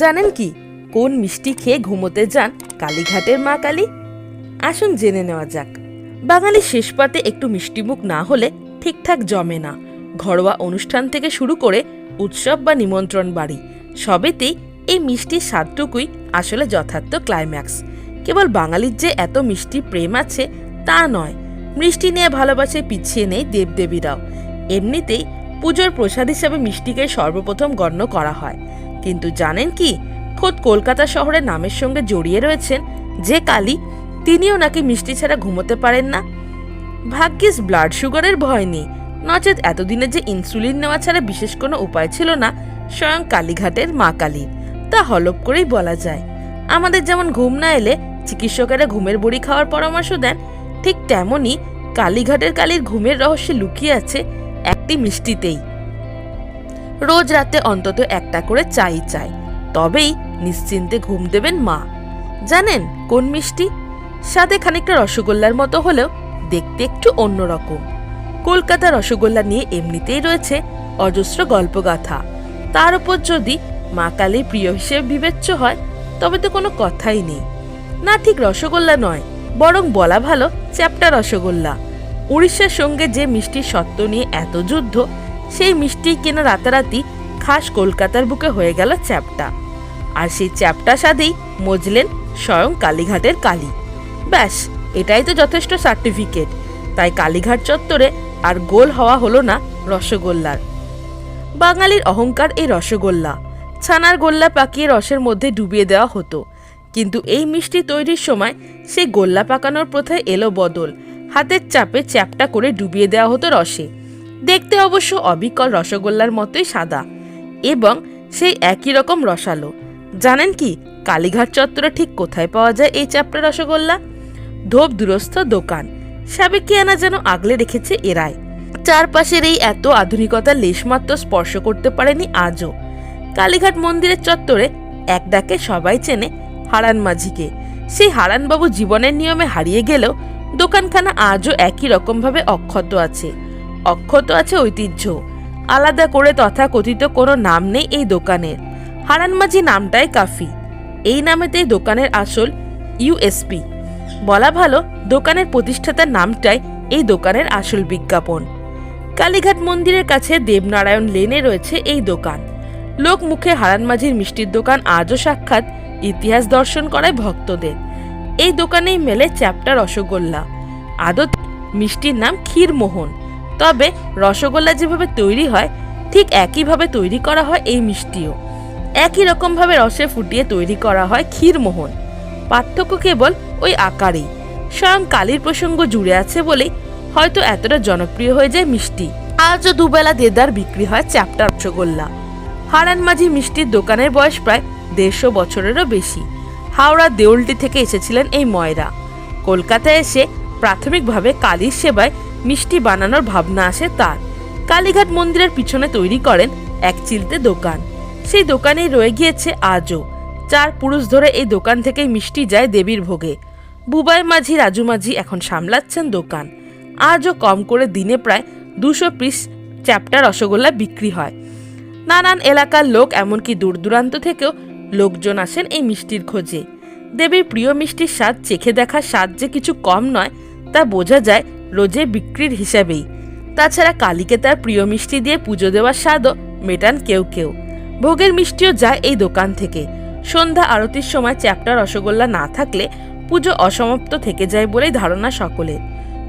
জানেন কি? কোন মিষ্টি খেয়ে ঘুমোতে যান কালীঘাটের মা কালী? আসুন জেনে নেওয়া যাক। বাঙালি শেষ পাতে একটু মিষ্টিমুখ না হলে ঠিকঠাক জমে না। ঘরোয়া অনুষ্ঠান থেকে শুরু করে উৎসব বা নিমন্ত্রণ বাড়ি, সবেতেই এই মিষ্টির স্বাদটুকুই আসলে যথার্থ ক্লাইম্যাক্স কেবল বাঙালির যে এত মিষ্টি প্রেম আছে তা নয়, মিষ্টি নিয়ে ভালোবাসে পিছিয়ে নেই দেবদেবীরাও। এমনিতেই পুজোর প্রসাদ হিসাবে মিষ্টিকে সর্বপ্রথম গণ্য করা হয়। কিন্তু জানেন কি? খোদ কলকাতা শহরের নামের সঙ্গে জড়িয়ে রয়েছেন যে কালী, তিনিও নাকি মিষ্টি ছাড়া ঘুমোতে পারেন না। ভাগ্যিস ব্লাড সুগারের ভয় নেই। নচেত এতদিনে যে ইনসুলিন নেওয়া ছাড়া বিশেষ কোনো উপায় ছিল না, স্বয়ং কালীঘাটের মা কালীর তা হলপ করেই বলা যায়। আমাদের যেমন ঘুম না এলে চিকিৎসকেরা ঘুমের বড়ি খাওয়ার পরামর্শ দেন, ঠিক তেমনই কালীঘাটের কালীর ঘুমের রহস্যে লুকিয়ে আছে একটি মিষ্টিতেই। রোজ রাতে অন্তত একটা করে চাই চাই তবেই নিশ্চিন্তে ঘুম দেবেন মা। জানেন কোন মিষ্টি? স্বাদে খানিকটা রসগোল্লার মতো হলেও দেখতে একটু অন্যরকম। কলকাতা রসগোল্লা নিয়ে এমনিতেই রয়েছে অজস্র গল্পগাথা। তার উপর যদি মা কালী প্রিয় হিসেবে বিবেচ্য হয়, তবে তো কোনো কথাই নেই। না ঠিক রসগোল্লা নয়, বরং বলা ভালো চ্যাপ্টা রসগোল্লা। উড়িষ্যার সঙ্গে যে মিষ্টির সত্ত্ব নিয়ে এত যুদ্ধ সেই মিষ্টি কেনা রাতারাতি খাস কলকাতার বুকে হয়ে গেল চ্যাপটা। আর সেই চ্যাপ্টা স্বাদেই মজলেন স্বয়ং কালীঘাটের কালী। ব্যাস, এটাই তো যথেষ্ট সার্টিফিকেট তাই কালীঘাট চত্বরে আর গোল হওয়া হলো না রসগোল্লার। বাঙালির অহংকার এই রসগোল্লা। ছানার গোল্লা পাকিয়ে রসের মধ্যে ডুবিয়ে দেওয়া হতো। কিন্তু এই মিষ্টি তৈরির সময় সেই গোল্লা পাকানোর প্রথায় এলো বদল। হাতের চাপে চ্যাপটা করে ডুবিয়ে দেওয়া হতো রসে। দেখতে অবশ্য অবিকল রসগোল্লার মতোই সাদা এবং সেই একই রকম রসালো। জানেন কি, কালীঘাট চত্বরে ঠিক কোথায় পাওয়া যায় এই চ্যাপটা রসগোল্লা? ধোপ দূরস্থ দোকান। সাবেকিয়ানা যেন আগলে রেখেছে এরাই চারপাশের এই এত আধুনিকতার লেশমাত্র স্পর্শ করতে পারেনি আজও। কালীঘাট মন্দিরের চত্বরে এক ডাকে সবাই চেনে হারান মাঝিকে। সেই হারানবাবু জীবনের নিয়মে হারিয়ে গেলেও দোকানখানা আজও একই রকমভাবে অক্ষত আছে। অক্ষত আছে ঐতিহ্য। আলাদা করে তথাকথিত কোনো নাম নেই এই দোকানের হারান মাঝি নামটাই কাফি। এই নামেতেই দোকানের আসল ইউএসপি বলা ভালো, দোকানের প্রতিষ্ঠাতার নামটাই এই দোকানের আসল বিজ্ঞাপন। কালীঘাট মন্দিরের কাছে দেবনারায়ণ লেনে রয়েছে এই দোকান। লোক মুখে হারান মাঝির মিষ্টির দোকান আজও সাক্ষাৎ, ইতিহাস দর্শন করায় ভক্তদের। এই দোকানেই মেলে চ্যাপ্টা রসগোল্লা। আদত, মিষ্টির নাম ক্ষীরমোহন। তবে রসগোল্লা যেভাবে তৈরি হয়, ঠিক একইভাবে তৈরি করা হয় এই মিষ্টিও। একই রকমভাবে রসে ফুটিয়ে তৈরি করা হয় ক্ষীরমোহন। পার্থক্য কেবল ওই আকারেই। স্বয়ং কালীর প্রসঙ্গ জুড়ে আছে বলেই হয়তো এতটা জনপ্রিয় হয়ে যায় মিষ্টি। আজও দুবেলা দেদার বিক্রি হয় চ্যাপ্টা রসগোল্লা। হারান মাঝি মিষ্টির দোকানের বয়স প্রায় দেড়শো বছরেরও বেশি। হাওড়া দেউলটি থেকে এসেছিলেন এই ময়রা। কলকাতায় এসে প্রাথমিকভাবে কালীর সেবায় মিষ্টি বানানোর ভাবনা আসে তার। কালীঘাট মন্দিরের পিছনে তৈরি করেন এক চিলতে দোকান। সেই দোকানেই রয়ে গিয়েছে আজও। চার পুরুষ ধরে এই দোকান থেকেই মিষ্টি যায় দেবীর ভোগে। বুবাই মাঝি, রাজু মাঝি এখন সামলাচ্ছেন দোকান। আজও কম করে দিনে প্রায় দুশো পিস চ্যাপ্টা রসগোল্লা বিক্রি হয়। নানান এলাকার লোক, এমনকি দূর দূরান্ত থেকেও লোকজন আসেন এই মিষ্টির খোঁজে। দেবীর প্রিয় মিষ্টির স্বাদ, চেখে দেখার স্বাদ যে কিছু কম নয়, তা বোঝা যায় রোজে বিক্রির হিসাবেই। তাছাড়া কালীকে তার প্রিয় মিষ্টি দিয়ে পুজো দেওয়ার স্বাদও মেটান কেউ কেউ। ভোগের মিষ্টিও যায় এই দোকান থেকে। সন্ধ্যা আরতির সময় চ্যাপ্টা রসগোল্লা না থাকলে পুজো অসমাপ্ত থেকে যায় বলেই ধারণা সকলের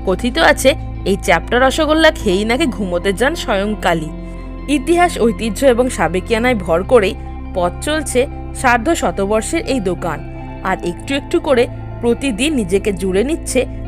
কথিত আছে, এই চ্যাপ্টা রসগোল্লা খেয়েই নাকি ঘুমোতে যান স্বয়ং কালী। ইতিহাস, ঐতিহ্য এবং সাবেকিয়ানায় ভর করেই পথ চলছে সার্ধ শতবর্ষের এই দোকান। আর একটু একটু করে প্রতিদিন নিজেকে জুড়ে নিচ্ছে